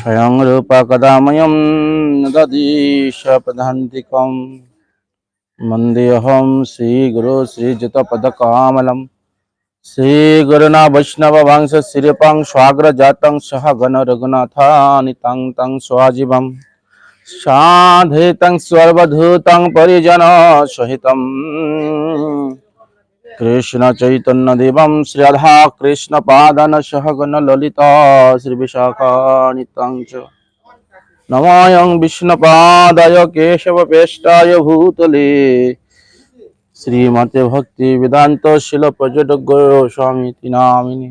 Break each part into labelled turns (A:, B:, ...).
A: स्वयं रूपकदामयं ददीशपदान्तिकं मन्देऽहं श्रीगुरु श्रीजितपदकामलं श्रीगुरुणा वैष्णववंशशिरपां स्वाग्रजातं सह गण तं स्वाजीवं साधे तं सर्वधूतं परिजनसहितम् कृष्ण कृष्ण चैतन्य पादन ललिता श्री कृष्णपादनसहगणललिता नमा विष्णु पादय केशव पेष्टा भूतले श्रीमते भक्तिवेदान्तशिलप्रजटगोस्वामीति नामिनि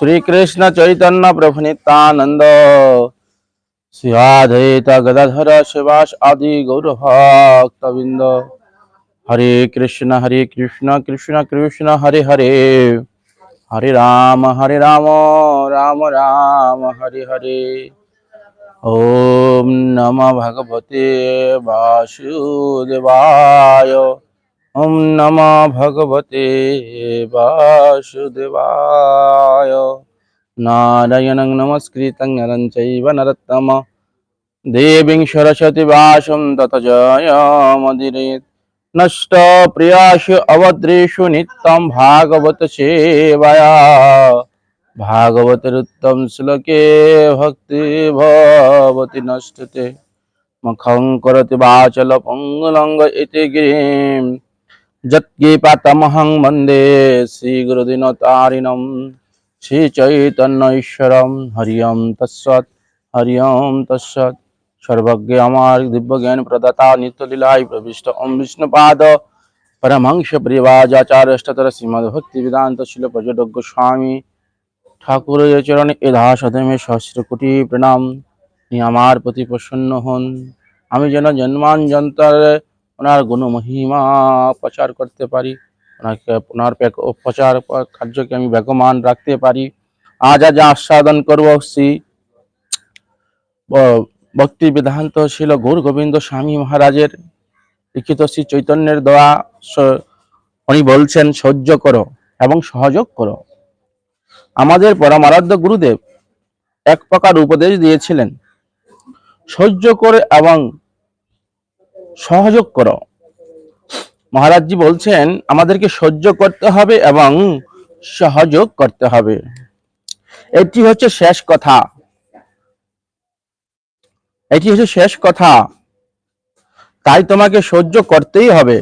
A: श्रीकृष्णचैतन्यप्रभुनितानन्द श्रीराधेत गदाधर शिवास आदि गौरभक्तविन्द হরে কৃষ্ণ হরে কৃষ্ণ কৃষ্ণ কৃষ্ণ হরে হরে হরে রাম হরে রাম রাম রাম হরে হরে ওম নম ভগবতে বাসুদেবায় ওম নম ভগবতে বাসুদেবায় নারায়ণ নমস্কৃত নরম চৈব দেবী সরস্বতী বাসম তত জয় মদিরেত नष्ट प्रियाश अवद्रेशु नित्यम भागवत सेवाया भागवत रुत्तम श्लोके भक्ति भवति नष्टते मखं करति वाचल पङ्गुलङ्ग इति गिरिं यत्कृपातमहं वन्दे श्रीगुरुदिनतारिणं श्रीचैतन्य ईश्वरं हरि ओं तत्सत् हरि ओं तत्सत् সর্বজ্ঞে আমার দিব্য জ্ঞান প্রদাতা নিত্যলীলায় প্রবিষ্ট ওম বিষ্ণুপাদ পরমহংস অষ্টতর শ্রীমদ ভক্তি বেদান্ত শিল পর্যটক স্বামী ঠাকুরের চরণে এধা সদমে সহস্র কোটি প্রণাম তিনি আমার প্রতি প্রসন্ন হন আমি যেন জন্মাঞ্জন্তর ওনার গুণমহিমা প্রচার করতে পারি ওনাকে ওনার প্রচার কার্যকে আমি ব্যাগমান রাখতে পারি আজ আজ আস্বাদন করবো শ্রী ভক্তি বেদান্ত ছিল গৌর গোবিন্দ স্বামী মহারাজের লিখিত শ্রী চৈতন্যের দোয়া উনি বলছেন সহ্য করো এবং সহযোগ করো আমাদের পরমারাধ্য গুরুদেব এক প্রকার উপদেশ দিয়েছিলেন সহ্য করে এবং সহযোগ করো মহারাজজি বলছেন আমাদেরকে সহ্য করতে হবে এবং সহযোগ করতে হবে এটি হচ্ছে শেষ কথা এটি হচ্ছে শেষ কথা তাই তোমাকে সহ্য করতেই হবে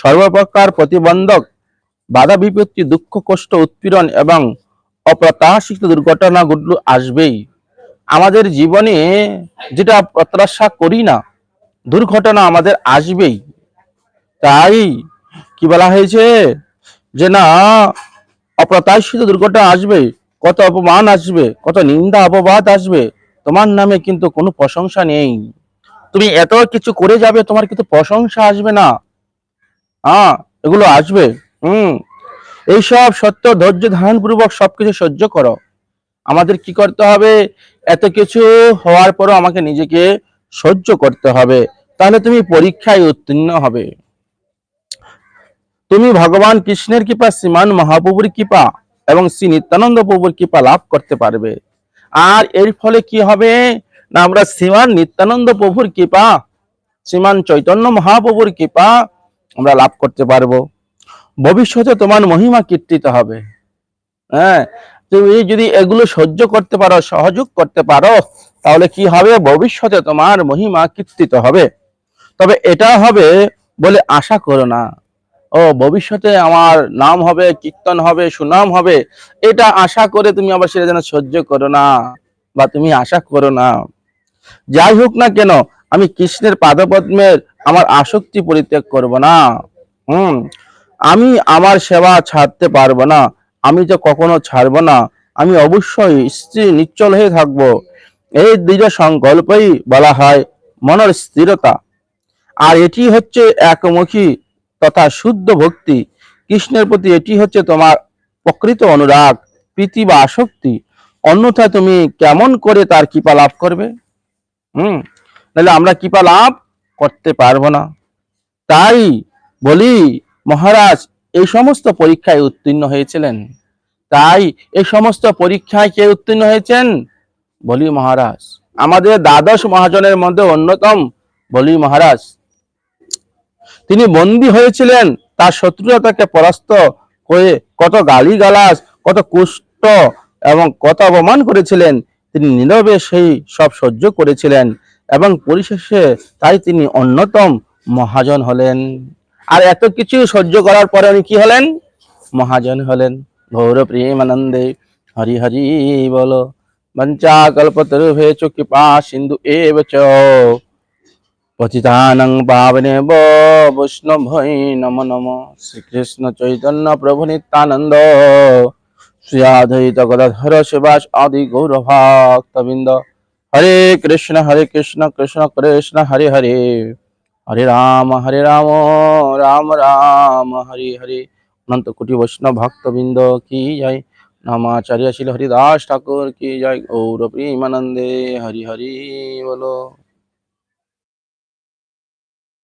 A: সর্বপ্রকার প্রতিবন্ধক বাধা বিপত্তি দুঃখ কষ্ট উৎপীড়ন এবং অপ্রত্যাশিত দুর্ঘটনাগুলো আসবেই আমাদের জীবনে যেটা প্রত্যাশা করি না দুর্ঘটনা আমাদের আসবেই তাই কি বলা হয়েছে যে না অপ্রত্যাশিত দুর্ঘটনা আসবে কত অপমান আসবে কত নিন্দা অপবাদ আসবে তোমার নামে কিন্তু কোনো প্রশংসা নেই তুমি এত কিছু করে যাবে তোমার কিন্তু প্রশংসা আসবে না হ্যাঁ এগুলো আসবে হুম এইসব সত্য ধৈর্য ধারণ পূর্বক সবকিছু সহ্য করো আমাদের কি করতে হবে এত কিছু হওয়ার পরও আমাকে নিজেকে সহ্য করতে হবে তাহলে তুমি পরীক্ষায় উত্তীর্ণ হবে তুমি ভগবান কৃষ্ণের কৃপা শ্রীমান মহাপ্রভুর কৃপা এবং শ্রী নিত্যানন্দ প্রভুর কৃপা লাভ করতে পারবে আর এর ফলে কি হবে না আমরা শ্রীমান নিত্যানন্দ প্রভুর কৃপা শ্রীমান চৈতন্য মহাপ্রভুর কৃপা আমরা লাভ করতে পারবো ভবিষ্যতে তোমার মহিমা কীর্তিত হবে হ্যাঁ তুমি যদি এগুলো সহ্য করতে পারো সহযোগ করতে পারো তাহলে কি হবে ভবিষ্যতে তোমার মহিমা কীর্তিত হবে তবে এটা হবে বলে আশা করো না ও ভবিষ্যতে আমার নাম হবে কীর্তন হবে সুনাম হবে এটা আশা করে তুমি আবার সেটা যেন সহ্য করো না বা তুমি আশা করো না যাই হোক না কেন আমি কৃষ্ণের পাদপদ্মের আমার আসক্তি পরিত্যাগ করব না হুম আমি আমার সেবা ছাড়তে পারবো না আমি তো কখনো ছাড়বো না আমি অবশ্যই স্ত্রী নিশ্চল হয়ে থাকব এই দুইটা সংকল্পই বলা হয় মনের স্থিরতা আর এটি হচ্ছে একমুখী তথা শুদ্ধ ভক্তি কৃষ্ণের প্রতি এটি হচ্ছে তোমার প্রকৃত অনুরাগ প্রীতি বা আসক্তি অন্যথায় তুমি কেমন করে তার কৃপা লাভ করবে হুম নাহলে আমরা কৃপা লাভ করতে পারবো না তাই বলি মহারাজ এই সমস্ত পরীক্ষায় উত্তীর্ণ হয়েছিলেন তাই এই সমস্ত পরীক্ষায় কে উত্তীর্ণ হয়েছেন বলি মহারাজ আমাদের দ্বাদশ মহাজনের মধ্যে অন্যতম বলি মহারাজ তিনি বন্দী হয়েছিলেন তার শত্রুরা তাকে পরাস্ত করে কত গালিগালাজ কত কুষ্ঠ এবং কত অপমান করেছিলেন তিনি নীরবে সেই সব সহ্য করেছিলেন এবং পরিশেষে তাই তিনি অন্যতম মহাজন হলেন আর এত কিছু সহ্য করার পরে উনি কি হলেন মহাজন হলেন গৌর আনন্দে হরি হরি বলো বঞ্চা কল্পতরু ভে চুকি পা সিন্ধু এ পতিতানং পাবনে বৈষ্ণবৈ নম নম শ্রীকৃষ্ণ চৈতন্য প্রভু নিত্যানন্দ শ্রীয়াধৈত গদাধর শিবাস আদি গৌরভক্তবৃন্দ হরে কৃষ্ণ হরে কৃষ্ণ কৃষ্ণ কৃষ্ণ হরে হরে হরে রাম হরে রাম রাম রাম হরে হরে অনন্ত কোটি বৈষ্ণব ভক্তবৃন্দ কি জয় আচার্য শিল হরিদাস ঠাকুর কি জয় গৌর প্রেমানন্দে হরি হরি বলো